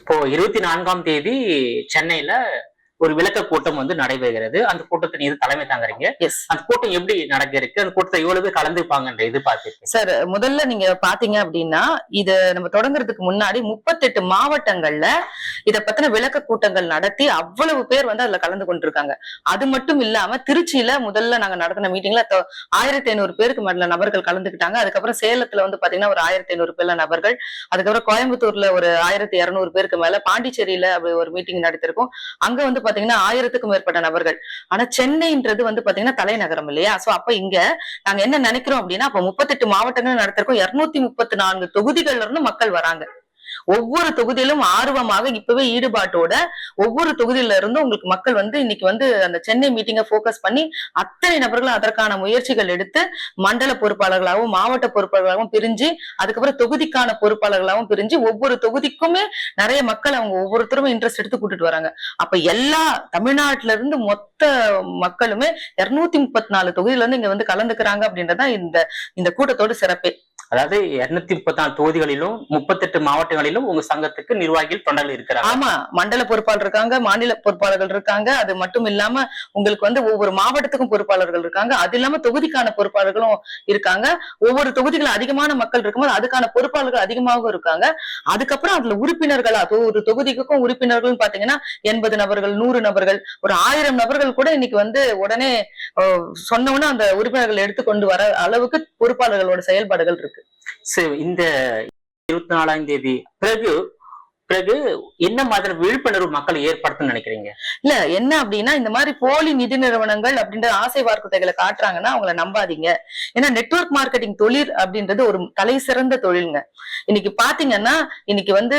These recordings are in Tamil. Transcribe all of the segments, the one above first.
இப்போ இருபத்தி நான்காம் தேதி சென்னையில ஒரு விளக்க கூட்டம் வந்து நடைபெறுகிறது. அந்த கூட்டத்தை நீங்க தலைமை தாங்குறீங்க? எஸ் அந்த கூட்டம் எப்படி நடக்க இருக்கு அந்த கூட்டத்தை எவ்வளவு பேர் கலந்துப்பாங்கன்ற எதிர்பார்த்திருக்கேன் சார் முதல்ல நீங்க பாத்தீங்க அப்படின்னா இத நம்ம தொடங்குறதுக்கு முன்னாடி முப்பத்தெட்டு மாவட்டங்கள்ல இத பத்தின விளக்க கூட்டங்கள் நடத்தி அவ்வளவு பேர் வந்து அதுல கலந்து கொண்டிருக்காங்க. அது மட்டும் இல்லாம திருச்சியில முதல்ல நாங்க நடத்தின மீட்டிங்ல ஆயிரத்தி ஐநூறு பேருக்கு மேல நபர்கள் கலந்துக்கிட்டாங்க. அதுக்கப்புறம் சேலத்துல வந்து பாத்தீங்கன்னா ஒரு ஆயிரத்தி ஐநூறு பேர்ல நபர்கள். அதுக்கப்புறம் கோயம்புத்தூர்ல ஒரு ஆயிரத்தி இருநூறு பேருக்கு மேல பாண்டிச்சேரியில அப்படி ஒரு மீட்டிங் நடத்திருக்கோம். அங்க வந்து பாத்தீங்கன்னா ஆயிரத்துக்கும் மேற்பட்ட நபர்கள். ஆனா சென்னைன்றது வந்து பாத்தீங்கன்னா தலைநகரம் இல்லையா? சோ அப்ப இங்க நாங்க என்ன நினைக்கிறோம் அப்படின்னா அப்ப முப்பத்தெட்டு மாவட்டங்கள் நடத்திருக்கோம். இருநூத்தி முப்பத்தி நான்கு தொகுதிகள்ல இருந்து மக்கள் வராங்க. ஒவ்வொரு தொகுதியிலும் ஆர்வமாக இப்பவே ஈடுபாட்டோட ஒவ்வொரு தொகுதியில இருந்தும் உங்களுக்கு மக்கள் வந்து இன்னைக்கு வந்து அந்த சென்னை மீட்டிங்கை போக்கஸ் பண்ணி அத்தனை நபர்களும் அதற்கான முயற்சிகள் எடுத்து மண்டல பொறுப்பாளர்களாகவும் மாவட்ட பொறுப்பாளர்களாகவும் பிரிஞ்சு அதுக்கப்புறம் தொகுதிக்கான பொறுப்பாளர்களாகவும் பிரிஞ்சு ஒவ்வொரு தொகுதிக்குமே நிறைய மக்கள் அவங்க ஒவ்வொருத்தரும் இன்ட்ரெஸ்ட் எடுத்து கூட்டிட்டு வராங்க. அப்ப எல்லா தமிழ்நாட்டுல இருந்து மொத்த மக்களுமே இருநூத்தி முப்பத்தி நாலு தொகுதியில இருந்து இங்க வந்து கலந்துக்கிறாங்க அப்படின்றதான் இந்த இந்த கூட்டத்தோட சிறப்பே. அதாவது இருநூத்தி முப்பத்தி நாலு தொகுதிகளிலும் முப்பத்தெட்டு மாவட்டங்களிலும் உங்க சங்கத்துக்கு நிர்வாகிகள் தொண்டர்கள் இருக்கிறாங்க. ஆமா மண்டல பொறுப்பாளர் இருக்காங்க மாநில பொறுப்பாளர்கள் இருக்காங்க அது மட்டும் இல்லாம உங்களுக்கு வந்து ஒவ்வொரு மாவட்டத்துக்கும் பொறுப்பாளர்கள் இருக்காங்க. அது இல்லாம தொகுதிக்கான பொறுப்பாளர்களும் இருக்காங்க. ஒவ்வொரு தொகுதிகளும் அதிகமான மக்கள் இருக்கும்போது அதுக்கான பொறுப்பாளர்கள் அதிகமாகவும் இருக்காங்க. அதுக்கப்புறம் அதுல உறுப்பினர்களா ஒரு தொகுதிக்கும் உறுப்பினர்கள் பாத்தீங்கன்னா எண்பது நபர்கள் நூறு நபர்கள் ஒரு ஆயிரம் நபர்கள் கூட இன்னைக்கு வந்து உடனே அஹ், அந்த உறுப்பினர்கள் எடுத்துக்கொண்டு வர அளவுக்கு பொறுப்பாளர்களோட செயல்பாடுகள் இருக்கு. சரி இந்த இருபத்தி நாலாம் தேதி பிறகு பிறகு என்ன மாதிரி விழிப்புணர்வு மக்கள் ஏற்படுத்தணும்னு நினைக்கிறீங்க? இல்ல என்ன அப்படின்னா இந்த மாதிரி போலி நிதி நிறுவனங்கள் அப்படின்ற ஆசை வார்த்தைகளை காட்டுறாங்கன்னா அவங்கள நம்பாதீங்க. ஏன்னா நெட்ஒர்க் மார்க்கெட்டிங் தொழில் அப்படின்றது ஒரு தலை சிறந்த தொழில்ங்க. இன்னைக்கு பாத்தீங்கன்னா இன்னைக்கு வந்து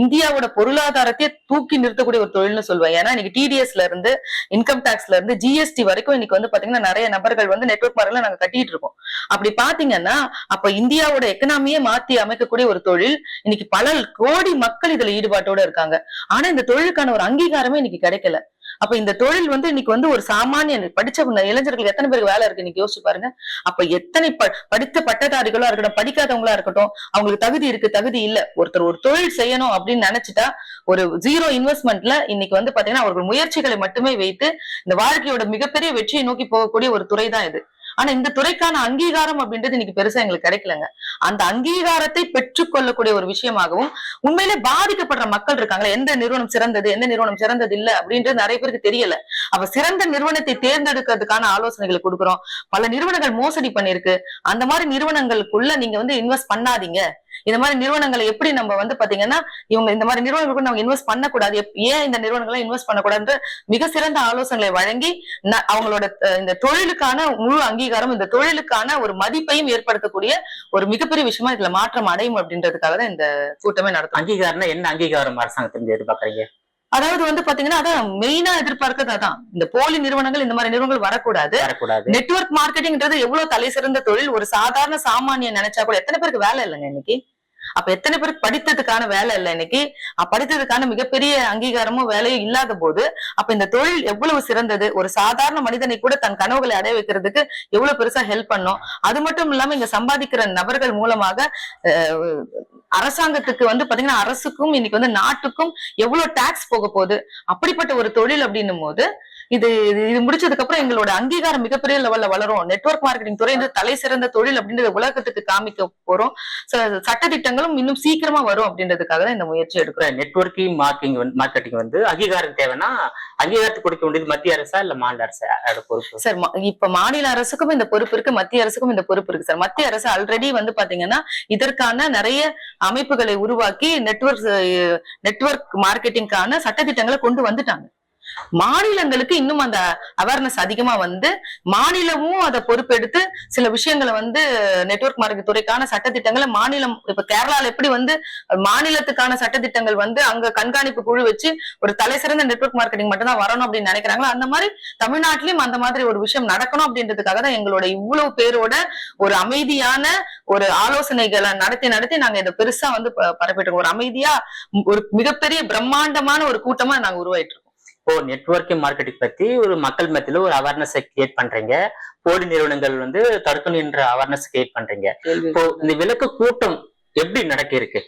இந்தியாவோட பொருளாதாரத்தையே தூக்கி நிறுத்தக்கூடிய ஒரு தொழில்னு சொல்லுவேன் ஏன்னா இன்னைக்கு டிடிஎஸ்ல இருந்து இன்கம் டாக்ஸ்ல இருந்து ஜிஎஸ்டி வரைக்கும் இன்னைக்கு வந்து பாத்தீங்கன்னா நிறைய நபர்கள் வந்து நெட்ஒர்க் மார்க்கெட்ல நாங்க கட்டிட்டு இருக்கோம். அப்படி பாத்தீங்கன்னா அப்ப இந்தியாவோட எக்கனாமியே மாத்தி அமைக்கக்கூடிய ஒரு தொழில் இன்னைக்கு பல கோடி மக்கள் இதுல ஈடுபாட்டோட இருக்காங்க. ஆனா இந்த தொழிலுக்கான ஒரு அங்கீகாரமே இன்னைக்கு கிடைக்கல. அப்ப இந்த தொழில் வந்து இன்னைக்கு வந்து ஒரு சாமானிய படிச்ச இளைஞர்களுக்கு எத்தனை பேருக்கு வேலை இருக்கு இன்னைக்கு? யோசிச்சு பாருங்க. அப்ப எத்தனை படித்த பட்டதாரிகளா இருக்கட்டும் படிக்காதவங்களா இருக்கட்டும் அவங்களுக்கு தகுதி இருக்கு தகுதி இல்ல. ஒருத்தர் ஒரு தொழில் செய்யணும் அப்படின்னு நினைச்சிட்டா ஒரு ஜீரோ இன்வெஸ்ட்மெண்ட்ல இன்னைக்கு வந்து பாத்தீங்கன்னா அவர்கள் முயற்சிகளை மட்டுமே வைத்து இந்த வாழ்க்கையோட மிகப்பெரிய வெற்றியை நோக்கி போகக்கூடிய ஒரு துறை தான் இது. ஆனா இந்த துறைக்கான அங்கீகாரம் அப்படின்றது இன்னைக்கு பெருசா எங்களுக்கு கிடைக்கலங்க. அந்த அங்கீகாரத்தை பெற்றுக்கொள்ளக்கூடிய ஒரு விஷயமாகவும் உண்மையிலே பாதிக்கப்படுற மக்கள் இருக்காங்களே எந்த நிறுவனம் சிறந்தது எந்த நிறுவனம் சிறந்தது இல்ல அப்படின்றது நிறைய பேருக்கு தெரியல. அப்ப சிறந்த நிறுவனத்தை தேர்ந்தெடுக்கிறதுக்கான ஆலோசனைகளை கொடுக்குறோம். பல நிறுவனங்கள் மோசடி பண்ணிருக்கு அந்த மாதிரி நிறுவனங்களுக்குள்ள நீங்க வந்து இன்வெஸ்ட் பண்ணாதீங்க. இந்த மாதிரி நிறுவனங்களை எப்படி நம்ம வந்து பாத்தீங்கன்னா இவங்க இந்த மாதிரி நிறுவனங்களுக்கு நம்ம இன்வெஸ்ட் பண்ணக்கூடாது. ஏன் இந்த நிறுவனங்களை இன்வெஸ்ட் பண்ணக்கூடாதுன்ற மிக சிறந்த ஆலோசனைகளை வழங்கி ந- அவங்களோட அஹ், இந்த தொழிலுக்கான முழு அங்கீகாரம் இந்த தொழிலுக்கான ஒரு மதிப்பையும் ஏற்படுத்தக்கூடிய ஒரு மிகப்பெரிய விஷயமா இதுல மாற்றம் அடையும் அப்படின்றதுக்காக தான் இந்த கூட்டமே நடத்தும் அங்கீகாரம்னா என்ன அங்கீகாரம் அரசாங்கத்திலிருந்து எதிர்பார்க்கறீங்க? அதாவது வந்து பாத்தீங்கன்னா அதான் மெயினா எதிர்பார்க்கறது அதான். இந்த போலி நிறுவனங்கள் இந்த மாதிரி நிறுவனங்கள் வரக்கூடாது. வரக்கூடாது. நெட்வொர்க் மார்க்கெட்டிங்ன்றது எவ்வளவு தலை சிறந்த தொழில் ஒரு சாதாரண சாமானியன் நினைச்சா கூட எத்தனை பேருக்கு வேலை இல்லைங்க இன்னைக்கு? அப்ப எத்தனை பேருக்கு படித்ததுக்கான வேலை இல்லை இன்னைக்கு? படித்ததுக்கான மிகப்பெரிய அங்கீகாரமும் வேலையும் இல்லாத போது அப்ப இந்த தொழில் எவ்வளவு சிறந்தது? ஒரு சாதாரண மனிதனை கூட தன் கனவுகளை அடைய வைக்கிறதுக்கு எவ்வளவு பெருசா ஹெல்ப் பண்ணும்? அது மட்டும் இல்லாம இங்க சம்பாதிக்கிற நபர்கள் மூலமாக அஹ், அரசாங்கத்துக்கு வந்து பாத்தீங்கன்னா அரசுக்கும் இன்னைக்கு வந்து நாட்டுக்கும் எவ்வளவு டாக்ஸ் போக போகுது? அப்படிப்பட்ட ஒரு தொழில் அப்படின்னும் போது இது இது முடிச்சதுக்கு அப்புறம் எங்களோட அங்கீகாரம் மிகப்பெரிய லெவல்ல வளரும். நெட்வொர்க் மார்க்கெட்டிங் துறை வந்து தலை சிறந்த தொழில் அப்படின்றத உலகத்துக்கு காமிக்க போறோம். ச- சட்டதிட்டங்களும் இன்னும் சீக்கிரமா வரும் அப்படின்றதுக்காக தான் இந்த முயற்சி எடுக்கிறோம். நெட்வொர்க்கிங் மார்க்கிங் மார்க்கெட்டிங் வந்து அங்கீகாரம் தேவைன்னா அங்கீகாரத்தை கொடுக்க வேண்டியது மத்திய அரசா இல்ல மாநில அரசா? பொறுப்பு. சார் இப்ப மாநில அரசுக்கும் இந்த பொறுப்பு இருக்கு மத்திய அரசுக்கும் இந்த பொறுப்பு இருக்கு சார் மத்திய அரசு ஆல்ரெடி வந்து பாத்தீங்கன்னா இதற்கான நிறைய அமைப்புகளை உருவாக்கி நெட்வொர்க் நெட்வொர்க் மார்க்கெட்டிங்கான சட்டதிட்டங்களை கொண்டு வந்துட்டாங்க. மாநிலங்களுக்கு இன்னும் அந்த அவேர்னஸ் அதிகமா வந்து மாநிலமும் அதை பொறுப்பெடுத்து சில விஷயங்களை வந்து நெட்வொர்க் மார்க்கெட் துறைக்கான சட்டத்திட்டங்களை மாநிலம் இப்ப கேரளால எப்படி வந்து மாநிலத்துக்கான சட்டத்திட்டங்கள் வந்து அங்க கண்காணிப்பு குழு வச்சு ஒரு தலை சிறந்த நெட்வொர்க் மார்க்கெட்டிங் மட்டும் தான் வரணும் அப்படின்னு நினைக்கிறாங்களோ அந்த மாதிரி தமிழ்நாட்டிலயும் அந்த மாதிரி ஒரு விஷயம் நடக்கணும் அப்படின்றதுக்காக தான் எங்களோட இவ்வளவு பேரோட ஒரு அமைதியான ஒரு ஆலோசனைகளை நடத்தி நடத்தி நாங்க இதை பெருசா வந்து பரப்பிட்டு ஒரு அமைதியா ஒரு மிகப்பெரிய பிரம்மாண்டமான ஒரு கூட்டமா நாங்க உருவாயிட்டு இருக்கோம். இப்போ நெட்வொர்க்கிங் மார்க்கெட்டிங் பத்தி ஒரு மக்கள் மத்தியில ஒரு அவேர்னஸ் கிரியேட் பண்றீங்க. போலி நிறுவனங்கள் வந்து தடுக்கணும் என்ற அவேர்னஸ் கிரியேட் பண்றீங்க. இப்போ இந்த விளக்கு கூட்டம் எப்படி நடக்க இருக்கு?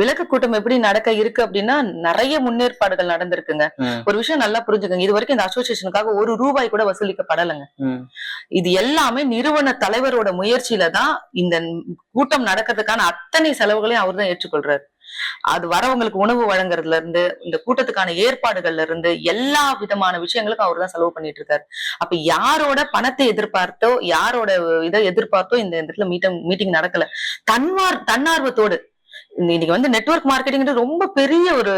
விளக்க கூட்டம் எப்படி நடக்க இருக்கு அப்படின்னா நிறைய முன்னேற்பாடுகள் நடந்திருக்குங்க. ஒரு விஷயம் நல்லா புரிஞ்சுக்கங்க. இது வரைக்கும் இந்த அசோசியேஷனுக்காக ஒரு ரூபாய் கூட வசூலிக்கப்படலைங்க. இது எல்லாமே நிறுவன தலைவரோட முயற்சியில தான் இந்த கூட்டம் நடக்கிறதுக்கான அத்தனை செலவுகளையும் அவர் தான் ஏற்றுக்கொள்றாரு. அது வரவங்களுக்கு உணவு வழங்குறதுல இருந்து இந்த கூட்டத்துக்கான ஏற்பாடுகள்ல இருந்து எல்லா விதமான விஷயங்களுக்கும் அவர் தான் செலவு பண்ணிட்டு இருக்காரு அப்ப யாரோட பணத்தை எதிர்பார்த்தோ யாரோட இதை எதிர்பார்த்தோ இந்த இடத்துல மீட்டிங் மீட்டிங் நடக்கல. தன்வார் தன்னார்வத்தோடு இன்னைக்கு வந்து நெட்வொர்க் மார்க்கெட்டிங்கிறது ரொம்ப பெரிய ஒரு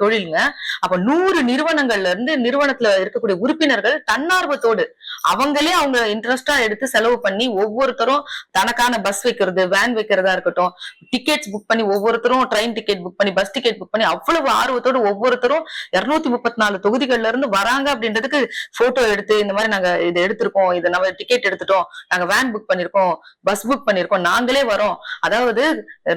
தொழிலுங்க. அப்ப நூறு நிறுவனங்கள்ல இருந்து நிறுவனத்துல இருக்கக்கூடிய உறுப்பினர்கள் தன்னார்வத்தோடு அவங்களே அவங்க இன்ட்ரெஸ்டா எடுத்து செலவு பண்ணி ஒவ்வொருத்தரும் தனக்கான பஸ் வைக்கிறது வேன் வைக்கிறதா இருக்கட்டும் டிக்கெட்ஸ் புக் பண்ணி ஒவ்வொருத்தரும் ட்ரெயின் டிக்கெட் புக் பண்ணி பஸ் டிக்கெட் புக் பண்ணி அவ்வளவு ஆர்வத்தோடு ஒவ்வொருத்தரும் இருநூத்தி முப்பத்தி நாலு தொகுதிகள்ல இருந்து வராங்க அப்படின்றதுக்கு போட்டோ எடுத்து இந்த மாதிரி நாங்க இதை எடுத்திருக்கோம் இதை நம்ம டிக்கெட் எடுத்துட்டோம் நாங்க வேன் புக் பண்ணிருக்கோம் பஸ் புக் பண்ணிருக்கோம் நாங்களே வரோம். அதாவது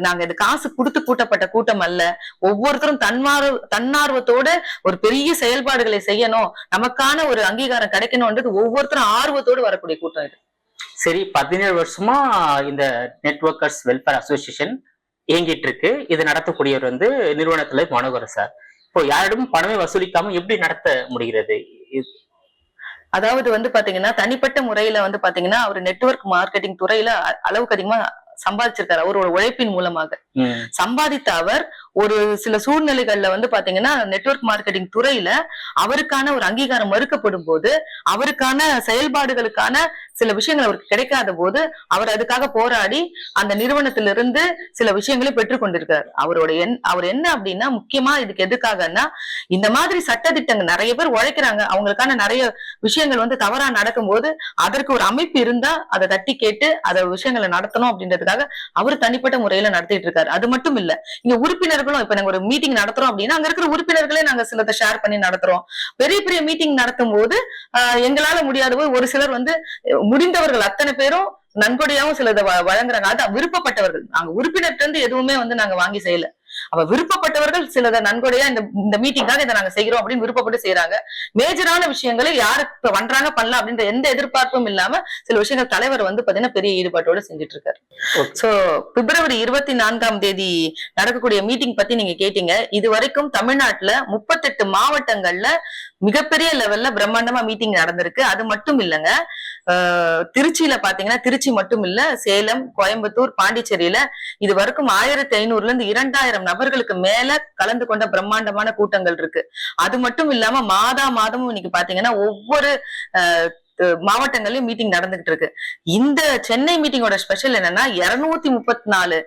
நாங்க இது காசு கொடுத்து கூட்டப்பட்ட கூட்டம் அல்ல. ஒவ்வொருத்தரும் தன்மார்வ தன்னார்வத்தோட ஒரு பெரிய செயல்பாடுகளை செய்யணும். நமக்கான ஒரு அங்கீகாரம் கிடைக்கணும்ன்றது ஒவ்வொருத்தரும் ஆர்வத்தோடு வரக்கூடிய கூட்டம் இது. சரி பதினேழு வருஷமா இந்த நெட்வொர்க்கர்ஸ் வெல்ஃபேர் அசோசியேஷன் இயங்கிட்டு இருக்கு. இது நடத்தக்கூடியவர் வந்து நிறுவனத்துல மனோகர் சார். இப்போ யாரிடமும் பணமே வசூலிக்காம எப்படி நடத்த முடிகிறது? அதாவது வந்து பாத்தீங்கன்னா தனிப்பட்ட முறையில வந்து பாத்தீங்கன்னா அவர் நெட்வொர்க் மார்க்கெட்டிங் துறையில அளவுக்கு அதிகமா சம்பாதிச்சிருக்காரு அவரோட உழைப்பின் மூலமாக. சம்பாதித்த அவர் ஒரு சில சூழ்நிலைகள்ல வந்து பாத்தீங்கன்னா நெட்வொர்க் மார்க்கெட்டிங் துறையில அவருக்கான ஒரு அங்கீகாரம் மறுக்கப்படும் போது அவருக்கான செயல்பாடுகளுக்கான சில விஷயங்கள் அவருக்கு கிடைக்காத போது அவர் அதுக்காக போராடி அந்த நிறுவனத்திலிருந்து சில விஷயங்களை பெற்றுக்கொண்டிருக்காரு. அவரோட என் அவர் என்ன அப்படின்னா முக்கியமா இதுக்கு எதுக்காகன்னா இந்த மாதிரி சட்டதிட்டங்கள் நிறைய பேர் உழைக்கிறாங்க. அவங்களுக்கான நிறைய விஷயங்கள் வந்து தவறா நடக்கும்போது அதற்கு ஒரு அமைப்பு இருந்தா அதை தட்டி கேட்டு அதை விஷயங்களை நடத்தணும் அப்படின்றதுக்காக அவர் தனிப்பட்ட முறையில நடத்திட்டு இருக்காரு. அது மட்டும் இல்ல இங்க உறுப்பினர்களும் இப்ப நாங்க ஒரு மீட்டிங் நடத்துறோம் அப்படின்னா அங்க இருக்கிற உறுப்பினர்களே நாங்க சிலதை ஷேர் பண்ணி நடத்துறோம். பெரிய பெரிய மீட்டிங் நடத்தும் போது எங்களால முடியாத போது ஒரு சிலர் வந்து முடிந்தவர்கள் அத்தனை பேரும் நன்கொடையாவும் சிலதை வழங்குறாங்க. அது விருப்பப்பட்டவர்கள். நாங்க உறுப்பினர்கிட்ட இருந்து எதுவுமே வந்து நாங்க வாங்கி செய்யல. அப்ப விருப்பப்பட்டவர்கள் சிலதை நன்கொடையா இந்த இந்த மீட்டிங்காக இதை நாங்க செய்கிறோம் அப்படின்னு விருப்பப்பட்டு செய்யறாங்க மேஜரான விஷயங்களை யாரு இப்ப பண்றாங்க பண்ணலாம் அப்படின்ற எந்த எதிர்பார்ப்பும் இல்லாம சில விஷயங்கள் தலைவர் வந்து பாத்தீங்கன்னா பெரிய ஈடுபாட்டோட செஞ்சுட்டு இருக்காரு. சோ பிப்ரவரி இருபத்தி நான்காம் தேதி நடக்கக்கூடிய மீட்டிங் பத்தி நீங்க கேட்டீங்க. இது வரைக்கும் தமிழ்நாட்டுல முப்பத்தெட்டு மாவட்டங்கள்ல மிகப்பெரிய லெவல்ல பிரம்மாண்டமா மீட்டிங் நடந்திருக்கு. அது மட்டும் இல்லைங்க. திருச்சியில பாத்தீங்கன்னா திருச்சி மட்டும் இல்ல சேலம் கோயம்புத்தூர் பாண்டிச்சேரியில இது வரைக்கும் ஆயிரத்தி ஐநூறுல இருந்து இரண்டாயிரம் நபர்களுக்கு மேல கலந்து கொண்ட பிரம்மாண்டமான கூட்டங்கள் இருக்கு. அது மட்டும் இல்லாம மாதா மாதமும் இன்னைக்கு பாத்தீங்கன்னா ஒவ்வொரு அஹ் மாவட்டங்கள்லயும் மீட்டிங் நடந்துகிட்டு இருக்கு. இந்த சென்னை மீட்டிங்கோட ஸ்பெஷல் என்னன்னா இருநூத்தி முப்பத்தி நாலு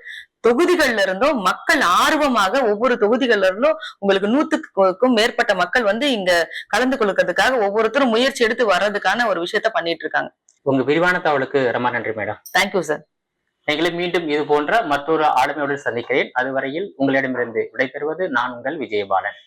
தொகுதிகள்ல இருந்தும் மக்கள் ஆர்வமாக ஒவ்வொரு தொகுதிகள்ல இருந்தும் உங்களுக்கு நூத்துக்கும் மேற்பட்ட மக்கள் வந்து இங்க கலந்து கொள்றதுக்காக ஒவ்வொருத்தரும் முயற்சி எடுத்து வர்றதுக்கான ஒரு விஷயத்த பண்ணிட்டு இருக்காங்க. உங்க விரிவான தகவலுக்கு ரொம்ப நன்றி மேடம். தேங்க்யூ சார் எங்களை மீண்டும் இது போன்ற மற்றொரு ஆளுமையுடன் சந்திக்கிறேன். அதுவரையில் உங்களிடமிருந்து விடைபெறுவது நான் உங்கள் விஜயபாலன்.